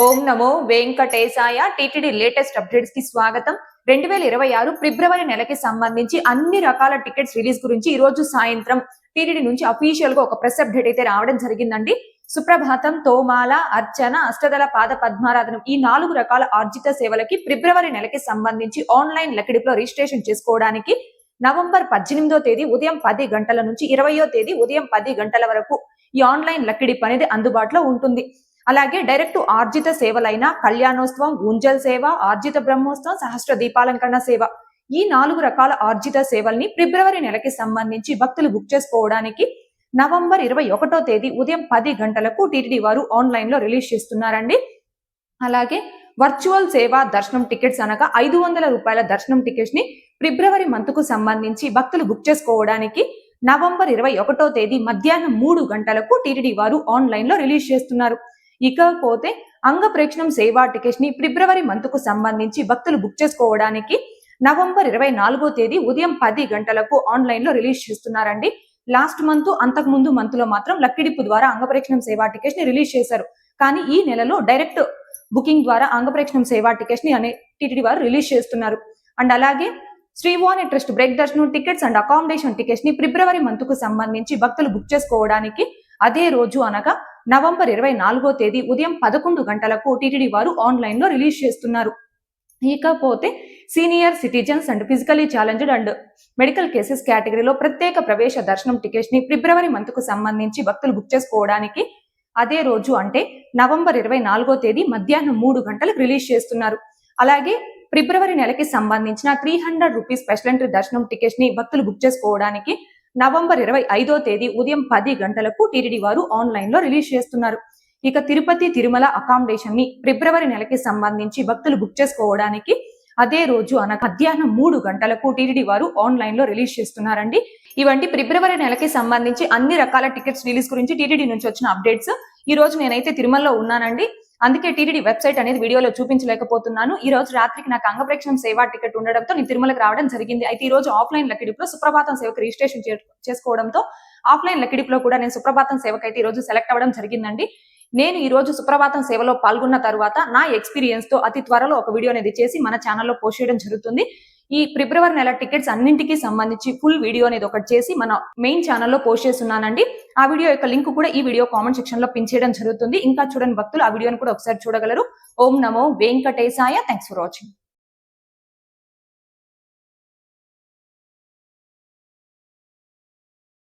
ఓం నమో వెంకటేశాయ. TTD latest అప్డేట్స్కి స్వాగతం. రెండు వేల ఇరవై ఆరు ఫిబ్రవరి నెలకి సంబంధించి అన్ని రకాల టికెట్స్ రిలీజ్ గురించి ఈ రోజు సాయంత్రం టిటిడి నుంచి అఫీషియల్గా ఒక ప్రెస్ అప్డేట్ అయితే రావడం జరిగిందండి. సుప్రభాతం తోమాల అర్చన అష్టదళ పాద పద్మారాధనం ఈ నాలుగు రకాల ఆర్జిత సేవలకి ఫిబ్రవరి నెలకి సంబంధించి ఆన్లైన్ లెక్కడిలో రిజిస్ట్రేషన్ చేసుకోవడానికి నవంబర్ పద్దెనిమిదో తేదీ ఉదయం పది గంటల నుంచి ఇరవయో తేదీ ఉదయం పది గంటల వరకు ఈ ఆన్లైన్ లక్కిడిప్ అనేది అందుబాటులో ఉంటుంది. అలాగే డైరెక్ట్ ఆర్జిత సేవలైన కళ్యాణోత్సవం ఉంజల్ సేవ ఆర్జిత బ్రహ్మోత్సవం సహస్ర దీపాలంకరణ సేవ. ఈ నాలుగు రకాల ఆర్జిత సేవల్ని ఫిబ్రవరి నెలకి సంబంధించి భక్తులు బుక్ చేసుకోవడానికి నవంబర్ ఇరవై ఒకటో తేదీ ఉదయం పది గంటలకు టీటీడీ వారు ఆన్లైన్లో రిలీజ్ చేస్తున్నారండి. అలాగే వర్చువల్ సేవ దర్శనం టికెట్స్ అనగా ఐదు వందల రూపాయల దర్శనం టికెట్స్ని ఫిబ్రవరి మంత్కు సంబంధించి భక్తులు బుక్ చేసుకోవడానికి నవంబర్ ఇరవై ఒకటో తేదీ మధ్యాహ్నం మూడు గంటలకు టీటీడీ వారు ఆన్లైన్లో రిలీజ్ చేస్తున్నారు. ఇకపోతే అంగ ప్రేక్షణం సేవా టికెట్స్ని ఫిబ్రవరి మంత్కు సంబంధించి భక్తులు బుక్ చేసుకోవడానికి నవంబర్ ఇరవై నాలుగో తేదీ ఉదయం పది గంటలకు ఆన్లైన్లో రిలీజ్ చేస్తున్నారండి. లాస్ట్ మంత్ అంతకు ముందు మంత్లో మాత్రం లక్కిడిప్పు ద్వారా అంగప్రేక్షణం సేవా టికెట్స్ని రిలీజ్ చేశారు. కానీ ఈ నెలలో డైరెక్ట్ బుకింగ్ ద్వారా అంగప్రేక్షణం సేవా టికెట్స్ని అనే టీటీడీ వారు రిలీజ్ చేస్తున్నారు. అండ్ అలాగే శ్రీవాణి ట్రస్ట్ బ్రేక్ దర్శనం టికెట్స్ అండ్ అకామిడేషన్ టికెట్స్ని ఫిబ్రవరి మంత్కు సంబంధించి భక్తులు బుక్ చేసుకోవడానికి అదే రోజు అనగా నవంబర్ ఇరవై నాలుగో తేదీ ఉదయం పదకొండు గంటలకు టీటీడీ వారు ఆన్లైన్లో రిలీజ్ చేస్తున్నారు. ఇకపోతే senior citizens and physically challenged and medical cases కేటగిరీలో ప్రత్యేక ప్రవేశ దర్శనం టికెట్స్ని ఫిబ్రవరి మంత్కు సంబంధించి భక్తులు బుక్ చేసుకోవడానికి అదే రోజు అంటే నవంబర్ ఇరవై నాలుగో తేదీ మధ్యాహ్నం మూడు గంటలకు రిలీజ్ చేస్తున్నారు. అలాగే ఫిబ్రవరి నెలకి సంబంధించిన three hundred rupees special entry దర్శనం టికెట్స్ని భక్తులు బుక్ చేసుకోవడానికి నవంబర్ ఇరవై ఐదో తేదీ ఉదయం పది గంటలకు టీటీడీ వారు ఆన్లైన్లో రిలీజ్ చేస్తున్నారు. ఇక తిరుపతి తిరుమల అకామిడేషన్ని ఫిబ్రవరి నెలకి సంబంధించి భక్తులు బుక్ చేసుకోవడానికి అదే రోజు అనగా మధ్యాహ్నం మూడు గంటలకు టీటీడీ వారు ఆన్లైన్లో రిలీజ్ చేస్తున్నారండి. ఇవంటి ఫిబ్రవరి నెలకి సంబంధించి అన్ని రకాల టికెట్స్ రిలీజ్ గురించి టీటీడీ నుంచి వచ్చిన అప్డేట్స్ ఈ రోజు నేనైతే తిరుమలలో ఉన్నానండి. అందుకే టీటీడీ వెబ్సైట్ అనేది వీడియోలో చూపించలేకపోతున్నాను. ఈ రోజు రాత్రికి నాకు అంగప్రేక్షణ సేవా టికెట్ ఉండడంతో నేను తిరుమలకు రావడం జరిగింది. అయితే ఈ రోజు ఆఫ్లైన్ లక్కిడిపులో సుప్రభాతం సేవకు రిజిస్ట్రేషన్ చేసుకోవడంతో ఆఫ్లైన్ లక్కిడిపులో కూడా నేను సుప్రభాతం సేవకు అయితే ఈ రోజు సెలెక్ట్ అవ్వడం జరిగిందండి. నేను ఈ రోజు సుప్రభాతం సేవలో పాల్గొన్న తర్వాత నా ఎక్స్పీరియన్స్తో అతి త్వరలో ఒక వీడియో అనేది చేసి మన ఛానల్లో పోస్ట్ చేయడం జరుగుతుంది. ఈ ఫిబ్రవరి నెల టికెట్స్ అన్నింటికి సంబంధించి ఫుల్ వీడియో అనేది ఒకటి చేసి మన మెయిన్ ఛానల్లో పోస్ట్ చేస్తున్నానండి. ఆ వీడియో యొక్క లింక్ కూడా ఈ వీడియో కామెంట్ సెక్షన్లో పిన్ చేయడం జరుగుతుంది. ఇంకా చూడని భక్తులు ఆ వీడియోని కూడా ఒకసారి చూడగలరు. ఓం నమో వెంకటేశాయ. Thanks for watching